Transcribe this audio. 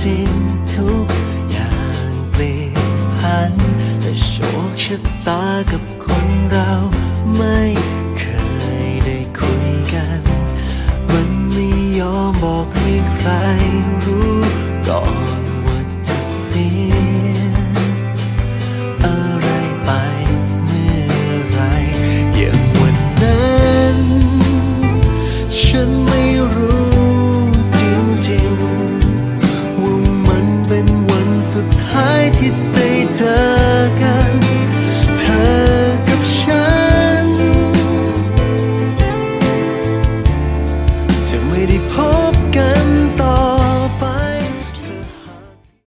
ทิ้งทุกอย่างเปลี่ยนผัน แต่โชคชะตากับคนเราไม่เคยได้คุยกัน มันไม่ยอมบอกให้ใครรู้ก่อนว่าจะเสียอะไรไปเมื่อไรอย่างวันนั้น ฉันไม่